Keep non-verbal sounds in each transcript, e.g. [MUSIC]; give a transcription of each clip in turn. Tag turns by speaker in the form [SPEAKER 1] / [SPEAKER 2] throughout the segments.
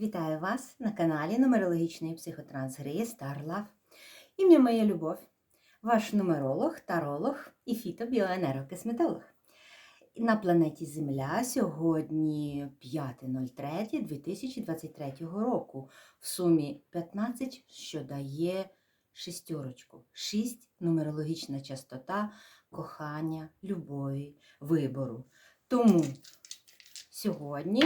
[SPEAKER 1] Вітаю вас на каналі нумерологічної психотрансгри Star Love. Ім'я моя любов, ваш нумеролог, таролог і фітобіоенергокосметолог. На планеті Земля сьогодні 5.03.2023 року в сумі 15, що дає шістьорочку. Шість нумерологічна частота кохання, любові, вибору. Тому сьогодні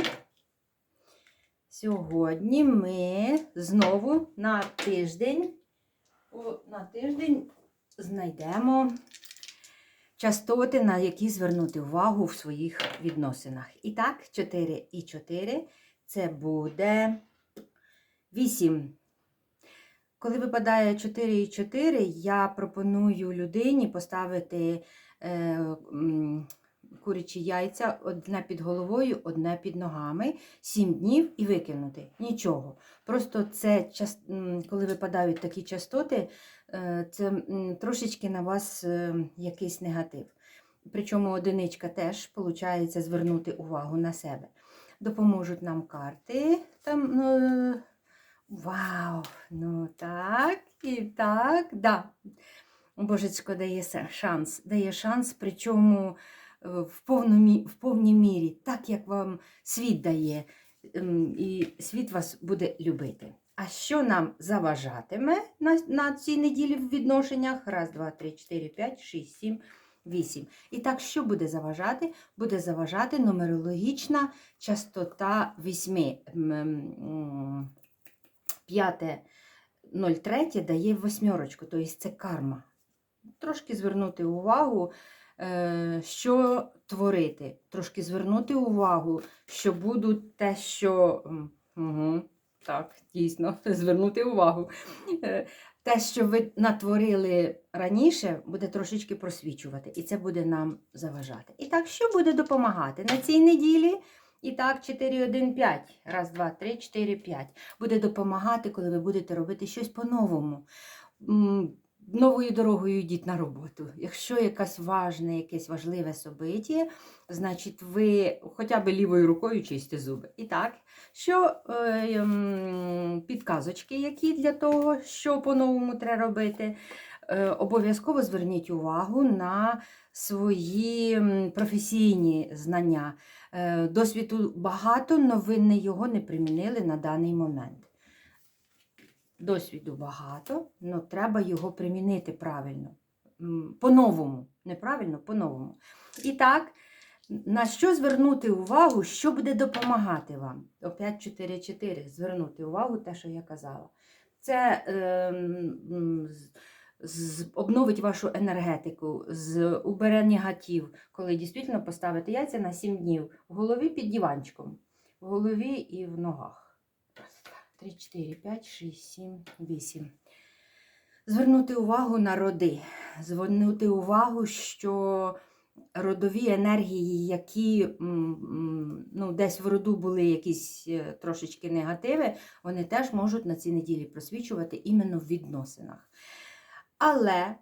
[SPEAKER 1] Сьогодні ми знову на тиждень, на тиждень знайдемо частоти, на які звернути увагу в своїх відносинах. І так, 4 і 4 це буде 8. Коли випадає 4 і 4, я пропоную людині поставити е, курячі яйця одне під головою, одне під ногами, 7 днів і викинути. Нічого. Просто це, коли випадають такі частоти, е, це трошечки на вас е, якийсь негатив. Причому одиничка теж виходить звернути увагу на себе. Допоможуть нам карти. Там, ну, вау! Ну так, і так, да. Божечко дає шанс. Дає шанс, причому в, повному, в повній мірі, так як вам світ дає, ем, і світ вас буде любити. А що нам заважатиме на, на цій неділі в відношеннях? Раз, два, три, чотири, п'ять, шість, сім, вісім. І так, що буде заважати? Буде заважати нумерологічна частота вісьми. М, м, П'яте 03 дає восьмерочку, тобто це карма. Трошки звернути увагу, що творити, трошки звернути увагу, що будуть те, що. Угу, так, дійсно, [LAUGHS] звернути увагу. Е, Те, що ви натворили раніше, буде трошечки просвічувати, і це буде нам заважати. І так, що буде допомагати на цій неділі? І так, 4, 1, 5. Раз, два, три, 4, 5. Буде допомагати, коли ви будете робити щось по-новому. Новою дорогою йдіть на роботу. Якщо якась важне, якесь важливе собиття, значить ви хоча б лівою рукою чисті зуби. І так, що е, ем, підказочки, які для того, що по-новому треба робити, е, обов'язково зверніть увагу на свої професійні знання. Е, Досвіду багато, але ви не його не примінили на даний момент. Досвіду багато, але треба його примінити правильно. По-новому. Неправильно, по-новому. І так, на що звернути увагу, що буде допомагати вам? Опять 4-4. Звернути увагу, те, що я казала. Це е, з- обновить вашу енергетику, з, убере негатив, коли дійсно поставите яйця на 7 днів в голові під диванчиком, в голові і в ногах. Раз, два, три, чотири, п'ять, шість, сім, вісім. Звернути увагу на роди, звернути увагу, що родові енергії, які ну, десь в роду були якісь е, трошечки негативи, вони теж можуть на цій неділі просвічувати іменно в відносинах. Але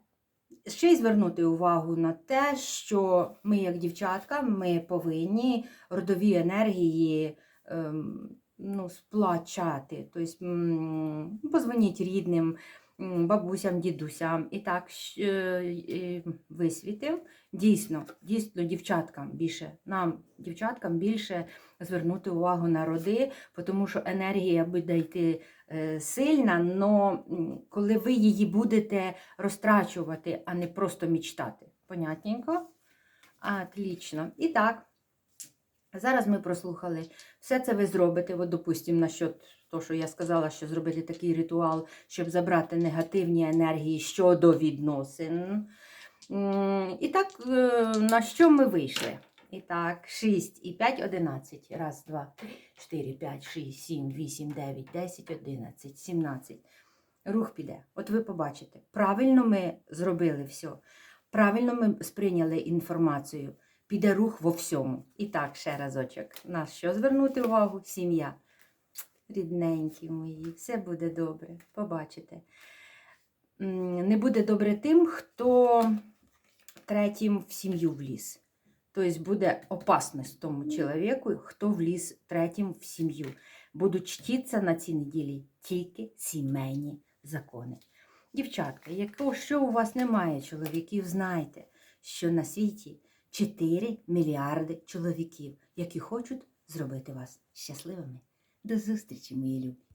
[SPEAKER 1] ще й звернути увагу на те, що ми, як дівчатка, ми повинні родові енергії ем, ну, сплачати. Тобто позвоніть рідним, бабусям, дідусям. І так е, висвітив. Дійсно, дійсно, дівчаткам більше, нам, дівчаткам, більше звернути увагу на роди, тому що енергія буде йти е, сильна, але коли ви її будете розтрачувати, а не просто мічтати. Понятненько? Отлично. І так, зараз ми прослухали. Все це ви зробите, от, допустимо, насчет того, що я сказала, що зробити такий ритуал, щоб забрати негативні енергії щодо відносин. І так, е, на що ми вийшли? І так, 6 і 5, 11. Раз, два, три, 4, 5, 6, 7, 8, 9, 10, 11, 17. Рух піде. От ви побачите, правильно ми зробили все. Правильно ми сприйняли інформацію. Піде рух во всьому. І так, ще разочок. На що звернути увагу? Сім'я. Рідненькі мої, все буде добре. Побачите. Не буде добре тим, хто третім в сім'ю вліз. Тобто буде опасність тому чоловіку, хто вліз третім в сім'ю. будуть чтіться на цій неділі тільки сімейні закони. Дівчатка, якщо у вас немає чоловіків, знайте, що на світі 4 мільярди чоловіків, які хочуть зробити вас щасливими. До зустрічі, мої любі!